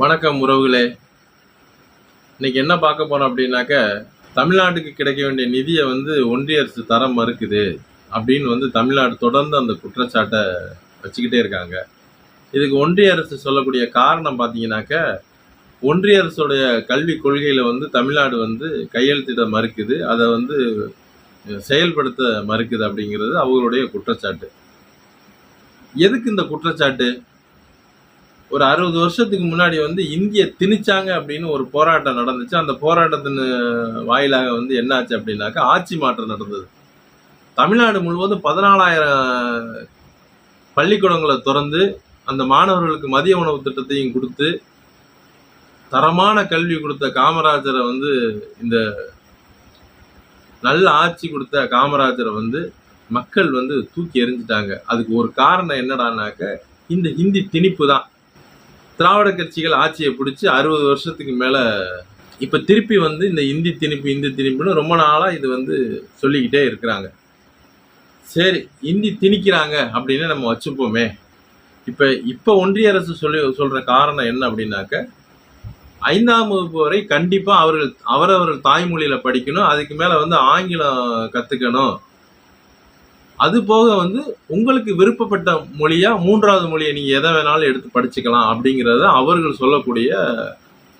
வணக்கம் உறவுகளே. இன்னைக்கு என்ன பார்க்க போறோம் அப்படின்னாக்க தமிழ்நாட்டுக்கு கிடைக்க வேண்டிய நிதியை வந்து ஒன்றிய அரசு தர மறுக்குது அப்படின்னு வந்து தமிழ்நாடு தொடர்ந்து அந்த குற்றச்சாட்டை வச்சுக்கிட்டே இருக்காங்க. இதுக்கு ஒன்றிய அரசு சொல்லக்கூடிய காரணம் பார்த்தீங்கன்னாக்க ஒன்றிய அரசுடைய கல்விக் கொள்கையில் வந்து தமிழ்நாடு வந்து கையெழுத்திட மறுக்குது. அதை வந்து செயல்படுத்த மறுக்குது அப்படிங்கிறது அவங்களுடைய குற்றச்சாட்டு. எதுக்கு இந்த குற்றச்சாட்டு? ஒரு அறுபது வருஷத்துக்கு முன்னாடி வந்து இந்திய திணிச்சாங்க அப்படின்னு ஒரு போராட்டம் நடந்துச்சு. அந்த போராட்டத்தின் வாயிலாக வந்து என்னாச்சு அப்படின்னாக்கா ஆட்சி மாற்றம் நடந்தது. தமிழ்நாடு முழுவதும் பதினாலாயிரம் பள்ளிக்கூடங்களை திறந்து அந்த மாணவர்களுக்கு மதிய உணவு திட்டத்தையும் கொடுத்து தரமான கல்வி கொடுத்த காமராஜரை வந்து இந்த நல்ல ஆட்சி கொடுத்த காமராஜரை வந்து மக்கள் வந்து தூக்கி எறிஞ்சிட்டாங்க. அதுக்கு ஒரு காரணம் என்னடானாக்க இந்த ஹிந்தி திணிப்பு தான். திராவிட கட்சிகள் ஆட்சியை பிடிச்சி அறுபது வருஷத்துக்கு மேலே இப்போ திருப்பி வந்து இந்த இந்தி திணிப்பு இந்தி திணிப்புன்னு ரொம்ப நாளாக இது வந்து சொல்லிக்கிட்டே இருக்கிறாங்க. சரி இந்தி திணிக்கிறாங்க அப்படின்னு நம்ம வச்சுப்போமே. இப்போ இப்போ ஒன்றிய அரசு சொல்லி சொல்கிற காரணம் என்ன அப்படின்னாக்க ஐந்தாம் வகுப்பு வரை கண்டிப்பாக அவர்கள் அவரவர்கள் தாய்மொழியில் படிக்கணும் அதுக்கு மேலே வந்து ஆங்கிலம் கற்றுக்கணும் அது போக வந்து உங்களுக்கு விருப்பப்பட்ட மொழியா மூன்றாவது மொழியை நீங்க எதை வேணாலும் எடுத்து படிச்சுக்கலாம் அப்படிங்கிறத அவர்கள் சொல்லக்கூடிய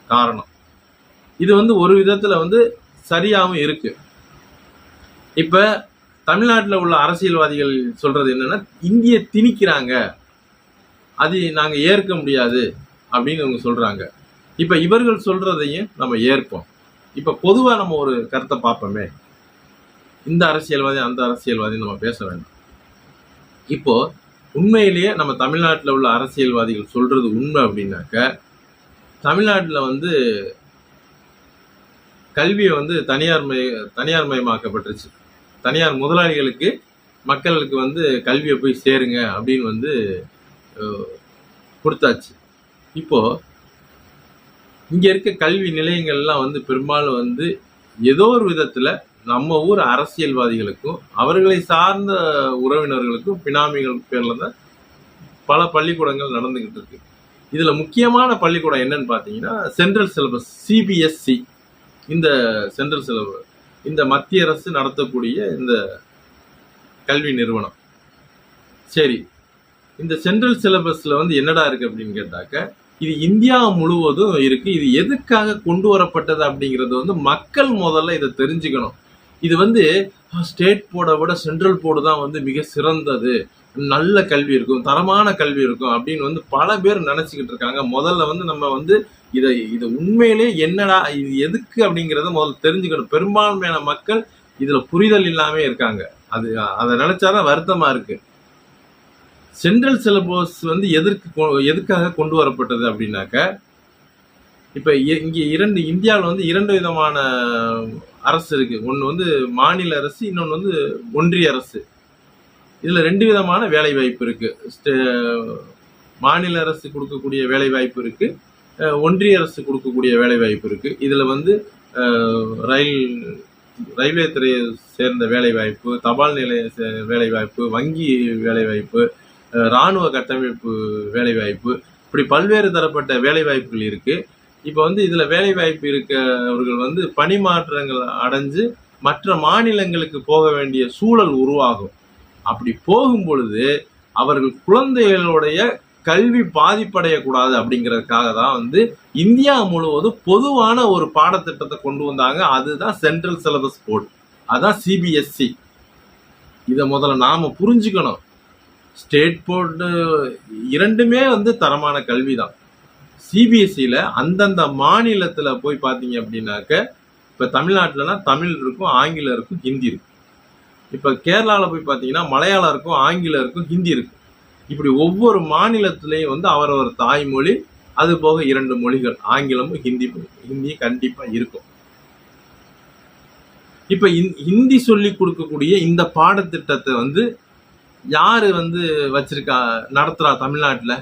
காரணம். இது வந்து ஒரு விதத்துல வந்து சரியாகவும் இருக்கு. இப்ப தமிழ்நாட்டில் உள்ள அரசியல்வாதிகள் சொல்றது என்னன்னா இந்திய திணிக்கிறாங்க. அது நாங்க ஏற்க முடியாது அப்படின்னு அவங்க சொல்றாங்க. இப்ப இவர்கள் சொல்றதையும் நம்ம ஏற்போம். இப்ப பொதுவா நம்ம ஒரு கருத்தை பார்ப்போமே. இந்த அரசியல்வாதி அந்த அரசியல்வாதி நம்ம பேச வேண்டாம். இப்போ உண்மையிலேயே நம்ம தமிழ்நாட்டில் உள்ள அரசியல்வாதிகள் சொல்றது உண்மை அப்படின்னாக்க தமிழ்நாட்டில் வந்து கல்வியை வந்து தனியார் மய தனியார் மயமாக்கப்பட்டுருச்சு. தனியார் முதலாளிகளுக்கு மக்களுக்கு வந்து கல்வியை போய் சேருங்க அப்படின்னு வந்து கொடுத்தாச்சு. இப்போது இங்கே இருக்க கல்வி நிலையங்கள்லாம் வந்து பெரும்பாலும் வந்து ஏதோ ஒரு விதத்தில் நம்ம ஊர் அரசியல்வாதிகளுக்கும் அவர்களை சார்ந்த உறவினர்களுக்கும் பினாமிகள் பேரில் தான் பல பள்ளிக்கூடங்கள் நடந்துக்கிட்டு இருக்கு. இதில் முக்கியமான பள்ளிக்கூடம் என்னன்னு பார்த்தீங்கன்னா சென்ட்ரல் சிலபஸ் சிபிஎஸ்சி இந்த சென்ட்ரல் சிலபஸ் இந்த மத்திய அரசு நடத்தக்கூடிய இந்த கல்வி நிறுவனம். சரி இந்த சென்ட்ரல் சிலபஸில் வந்து என்னடா இருக்குது அப்படின்னு கேட்டாக்க இது இந்தியா முழுவதும் இருக்குது இது எதுக்காக கொண்டு வரப்பட்டது அப்படிங்கிறது வந்து மக்கள் முதல்ல இதை தெரிஞ்சுக்கணும். இது வந்து ஸ்டேட் போர்டை விட சென்ட்ரல் போர்டு தான் வந்து மிக சிறந்தது. நல்ல கல்வி இருக்கும் தரமான கல்வி இருக்கும் அப்படின்னு வந்து பல பேர் நினச்சிக்கிட்டு இருக்காங்க. முதல்ல வந்து நம்ம வந்து இதை இதை உண்மையிலே என்னடா இது எதுக்கு அப்படிங்கிறத முதல்ல தெரிஞ்சுக்கணும். பெரும்பான்மையான மக்கள் இதில் புரிதல் இல்லாமல் இருக்காங்க. அது அதை நினச்சாதான் வருத்தமாக இருக்குது சென்ட்ரல் சிலபஸ் வந்து எதற்கு கொ- எதுக்காக கொண்டு வரப்பட்டது அப்படின்னாக்க இப்போ இ- இரண்டு இந்தியாவில் வந்து இரண்டு விதமான அரசு இருக்கு. ஒன்று வந்து மாநில அரசு இன்னொன்று வந்து ஒன்றிய அரசு. இதில் ரெண்டு விதமான வேலை வாய்ப்பு இருக்கு. ஸ்டே- மாநில அரசு கொடுக்கக்கூடிய வேலை வாய்ப்பு இருக்கு ஒன்றிய அரசு கொடுக்கக்கூடிய வேலை வாய்ப்பு இருக்கு. இதில் வந்து ரயில் ரயில்வே துறையை சேர்ந்த வேலை வாய்ப்பு தபால் நிலைய வேலைவாய்ப்பு வேலை வாய்ப்பு வங்கி வேலை வாய்ப்பு ராணுவ கட்டமைப்பு வேலை வாய்ப்பு இப்படி பல்வேறு தரப்பட்ட வேலை வாய்ப்புகள் இப்போ வந்து இதில் வேலைவாய்ப்பு இருக்கவர்கள் வந்து பணிமாற்றங்கள் அடைஞ்சு மற்ற மாநிலங்களுக்கு போக வேண்டிய சூழல் உருவாகும். அப்படி போகும் பொழுது அவர்கள் குழந்தைகளுடைய கல்வி பாதிப்படையக்கூடாது அப்படிங்கிறதுக்காக தான் வந்து இந்தியா முழுவதும் பொதுவான ஒரு பாடத்திட்டத்தை கொண்டு வந்தாங்க. அதுதான் சென்ட்ரல் சிலபஸ் போர்டு. அதான் சிபிஎஸ்சி இதை முதல்ல நாம் புரிஞ்சுக்கணும். ஸ்டேட் போர்டு இரண்டுமே வந்து தரமான கல்வி தான் சிபிஎஸ்சியில் அந்தந்த மாநிலத்தில் போய் பார்த்தீங்க அப்படின்னாக்க இப்போ தமிழ்நாட்டிலனா தமிழ் இருக்கும் ஆங்கிலம் இருக்கும் ஹிந்தி இருக்கும். இப்போ கேரளாவில் போய் பார்த்தீங்கன்னா மலையாளம் இருக்கும் ஆங்கிலம் இருக்கும் ஹிந்தி இருக்கும். இப்படி ஒவ்வொரு மாநிலத்திலையும் வந்து அவரவர் தாய்மொழி அது போக இரண்டு மொழிகள் ஆங்கிலமும் ஹிந்தி ஹிந்தி கண்டிப்பாக இருக்கும். இப்போ ஹிந்தி சொல்லி கொடுக்கக்கூடிய இந்த பாடத்திட்டத்தை வந்து யார் வந்து வச்சிருக்கா நடத்துகிறா தமிழ்நாட்டில்?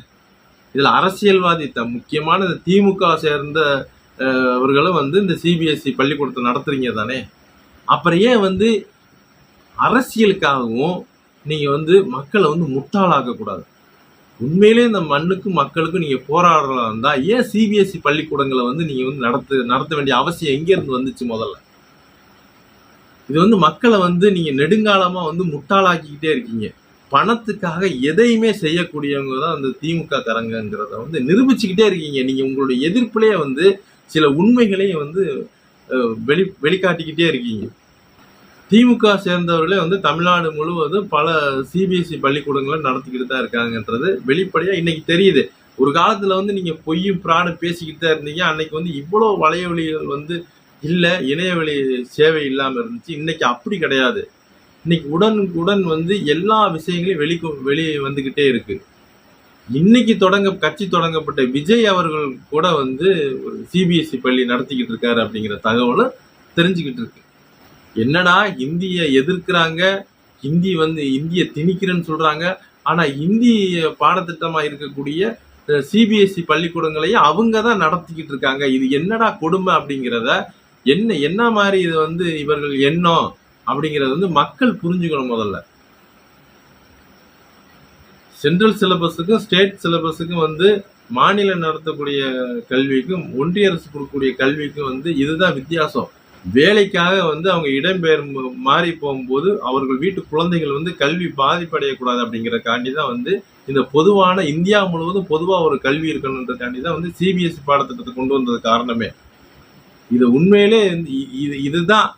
இதில் அரசியல்வாதி த முக்கியமான இந்த திமுக சேர்ந்த அவர்களும் வந்து இந்த சிபிஎஸ்சி பள்ளிக்கூடத்தை நடத்துறீங்க தானே? அப்புறம் ஏன் வந்து அரசியலுக்காகவும் நீங்கள் வந்து மக்களை வந்து முட்டாளாக்கக்கூடாது? உண்மையிலே இந்த மண்ணுக்கும் மக்களுக்கும் நீங்கள் போராடுறதா இருந்தால் ஏன் சிபிஎஸ்சி பள்ளிக்கூடங்களை வந்து நீங்கள் வந்து நடத்து நடத்த வேண்டிய அவசியம் எங்கேருந்து வந்துச்சு முதல்ல? இது வந்து மக்களை வந்து நீங்கள் நெடுங்காலமாக வந்து முட்டாளாக்கிக்கிட்டே இருக்கீங்க. பணத்துக்காக எதையுமே செய்யக்கூடியவங்க தான் அந்த திமுக காரங்கங்கிறத வந்து நிரூபிச்சுக்கிட்டே இருக்கீங்க. நீங்கள் உங்களுடைய எதிர்ப்புலேயே வந்து சில உண்மைகளையும் வந்து வெளி வெளிக்காட்டிக்கிட்டே இருக்கீங்க. திமுக சேர்ந்தவர்களே வந்து தமிழ்நாடு முழுவதும் பல சிபிஎஸ்இ பள்ளிக்கூடங்களை நடத்திக்கிட்டு தான் இருக்காங்கன்றது வெளிப்படையாக இன்னைக்கு தெரியுது. ஒரு காலத்தில் வந்து நீங்கள் பொய்யும் பிராடும் பேசிக்கிட்டு தான் இருந்தீங்க. அன்னைக்கு வந்து இவ்வளோ வலையொலிகள் வந்து இல்லை இணையவழி சேவை இல்லாமல் இருந்துச்சு. இன்னைக்கு அப்படி கிடையாது. இன்னைக்கு உடனுக்குடன் வந்து எல்லா விஷயங்களையும் வெளி வெளியே வந்துக்கிட்டே இருக்கு. இன்னைக்கு தொடங்க கட்சி தொடங்கப்பட்ட விஜய் அவர்கள் கூட வந்து ஒரு சிபிஎஸ்சி பள்ளி நடத்திக்கிட்டு இருக்காரு அப்படிங்கிற தகவலும் தெரிஞ்சுக்கிட்டு இருக்கு. என்னடா இந்திய எதிர்க்கிறாங்க ஹிந்தி வந்து இந்திய திணிக்கிறேன்னு சொல்றாங்க ஆனா இந்தி பாடத்திட்டமா இருக்கக்கூடிய சிபிஎஸ்சி பள்ளிக்கூடங்களையும் அவங்க தான் நடத்திக்கிட்டு இருக்காங்க. இது என்னடா கொடுமை அப்படிங்கிறத என்ன என்ன மாதிரி இது வந்து இவர்கள் எண்ணம்? அப்படிங்கிறது வந்து மக்கள் புரிஞ்சுக்கணும் முதல்ல. சென்ட்ரல் சிலபஸுக்கும் ஸ்டேட் சிலபஸுக்கும் வந்து மாநிலம் நடத்தக்கூடிய கல்விக்கும் ஒன்றிய அரசு கொடுக்கக்கூடிய கல்விக்கும் வந்து இதுதான் வித்தியாசம். வேலைக்காக வந்து அவங்க இடம்பெயர் மாறி போகும்போது அவர்கள் வீட்டு குழந்தைகள் வந்து கல்வி பாதிப்படையக்கூடாது அப்படிங்கறக்காண்டி தான் வந்து இந்த பொதுவான இந்தியா முழுவதும் பொதுவாக ஒரு கல்வி இருக்கணுன்றதுக்காண்டி தான் வந்து சிபிஎஸ்சி பாடத்திட்டத்தை கொண்டு வந்தது காரணமே. இது உண்மையிலே இது இதுதான்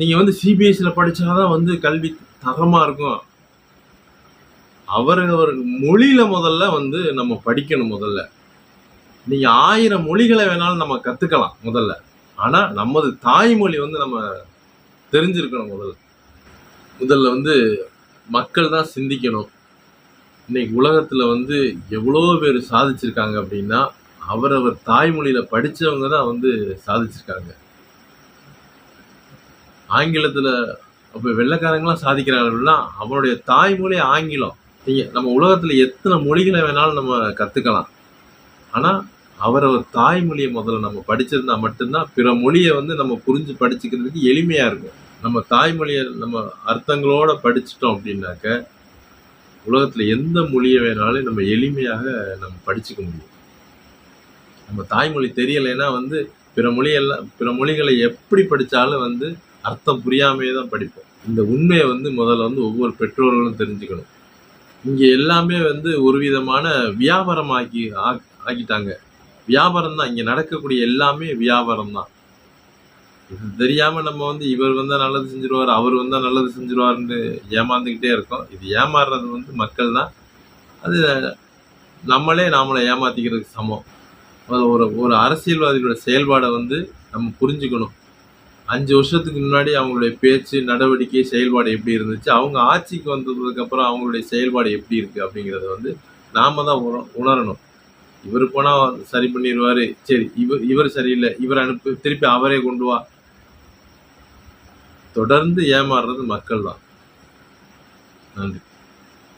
நீங்க வந்து சிபிஎஸ்சியில் படிச்சாதான் வந்து கல்வி தரமாக இருக்கும். அவர் அவர் மொழியில முதல்ல வந்து நம்ம படிக்கணும் முதல்ல. நீங்க ஆயிரம் மொழிகளை வேணாலும் நம்ம கத்துக்கலாம் முதல்ல. ஆனா நமது தாய்மொழி வந்து நம்ம தெரிஞ்சிருக்கணும் முதல்ல. முதல்ல வந்து மக்கள் தான் சிந்திக்கணும். இன்னைக்கு உலகத்துல வந்து எவ்வளோ பேர் சாதிச்சிருக்காங்க அப்படின்னா அவரவர் தாய்மொழியில படிச்சவங்க தான் வந்து சாதிச்சிருக்காங்க. ஆங்கிலத்தில் இப்போ வெள்ளைக்காரங்களாம் சாதிக்கிறாங்கன்னா அவனுடைய தாய்மொழி ஆங்கிலம். நீங்கள் நம்ம உலகத்தில் எத்தனை மொழிகளை வேணாலும் நம்ம கற்றுக்கலாம் ஆனால் அவரவர் தாய்மொழியை முதல்ல நம்ம படிச்சிருந்தா மட்டும்தான் பிற மொழியை வந்து நம்ம புரிஞ்சு படிச்சுக்கிறதுக்கு எளிமையாக இருக்கும். நம்ம தாய்மொழியை நம்ம அர்த்தங்களோட படிச்சிட்டோம் அப்படின்னாக்க உலகத்தில் எந்த மொழியை வேணாலும் நம்ம எளிமையாக நம்ம படிச்சுக்க முடியும். நம்ம தாய்மொழி தெரியலைன்னா வந்து பிற மொழியெல்லாம் பிற மொழிகளை எப்படி படித்தாலும் வந்து அர்த்தம் புரியாமையே தான் படிப்போம். இந்த உண்மையை வந்து முதல்ல வந்து ஒவ்வொரு பெற்றோர்களும் தெரிஞ்சுக்கணும். இங்கே எல்லாமே வந்து ஒரு விதமான வியாபாரம் ஆக்கி ஆக்- ஆக்கிட்டாங்க. வியாபாரம் தான். இங்கே நடக்கக்கூடிய எல்லாமே வியாபாரம் தான். தெரியாமல் நம்ம வந்து இவர் வந்தால் நல்லது செஞ்சிருவார் அவர் வந்தால் நல்லது செஞ்சிருவார்னு ஏமாந்துக்கிட்டே இருக்கோம். இது ஏமாறுறது வந்து மக்கள் தான். அது நம்மளே நாமளை ஏமாத்திக்கிறதுக்கு சமம். அது ஒரு ஒரு அரசியல்வாதிகளோட செயல்பாடை வந்து நம்ம புரிஞ்சுக்கணும். அஞ்சு வருஷத்துக்கு முன்னாடி அவங்களுடைய பேச்சு நடவடிக்கை செயல்பாடு எப்படி இருந்துச்சு? அவங்க ஆட்சிக்கு வந்ததுக்கப்புறம் அவங்களுடைய செயல்பாடு எப்படி இருக்குது அப்படிங்கறத வந்து நாம தான் உண- உணரணும். இவர் போனால் சரி பண்ணிடுவார் சரி இவர் இவர் சரியில்லை. இவர் அனுப்பு திருப்பி அவரே கொண்டு வா. தொடர்ந்து ஏமாறுறது மக்கள் தான். நன்றி.